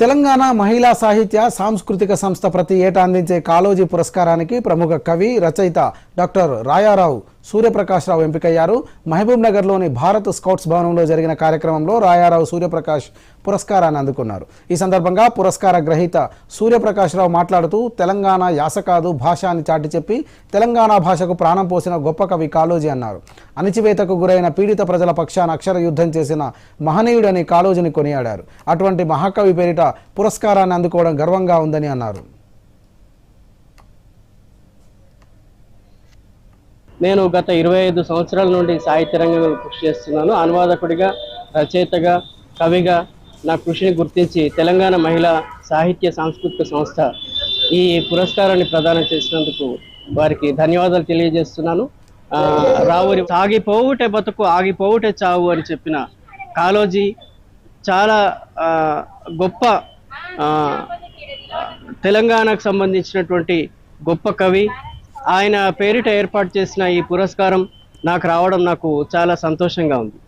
తెలంగాణ మహిళా సాహిత్య సాంస్కృతిక సంస్థ ప్రతి ఏటా అందించే కాలోజీ పురస్కారానికి ప్రముఖ కవి రచయిత డాక్టర్ రాయారావు సూర్యప్రకాశ్రావు ఎంపికయ్యారు. మహబూబ్ నగర్లోని భారత్ స్కౌట్స్ భవనంలో జరిగిన కార్యక్రమంలో రాయారావు సూర్యప్రకాష్ పురస్కారాన్ని అందుకున్నారు. ఈ సందర్భంగా పురస్కార గ్రహీత సూర్యప్రకాశ్రావు మాట్లాడుతూ తెలంగాణ యాస కాదు భాష అని చాటి చెప్పి తెలంగాణ భాషకు ప్రాణం పోసిన గొప్ప కవి కాళోజీ అన్నారు. అణిచివేతకు గురైన పీడిత ప్రజల పక్షాన అక్షర యుద్ధం చేసిన మహనీయుడని కాళోజీని కొనియాడారు. అటువంటి మహాకవి పేరిట పురస్కారాన్ని అందుకోవడం గర్వంగా ఉందని అన్నారు. నేను గత ఇరవై ఐదు సంవత్సరాల నుండి సాహిత్య రంగంలో కృషి చేస్తున్నాను. అనువాదకుడిగా రచయితగా కవిగా నా కృషిని గుర్తించి తెలంగాణ మహిళా సాహిత్య సాంస్కృతిక సంస్థ ఈ పురస్కారాన్ని ప్రదానం చేసినందుకు వారికి ధన్యవాదాలు తెలియజేస్తున్నాను. రావురి సాగిపోవుటే బతుకు ఆగిపోవుటే చావు అని చెప్పిన కాలోజీ చాలా గొప్ప తెలంగాణకు సంబంధించినటువంటి గొప్ప కవి. ఆయన పేరిట ఏర్పాటు చేసిన ఈ పురస్కారం నాకు రావడం నాకు చాలా సంతోషంగా ఉంది.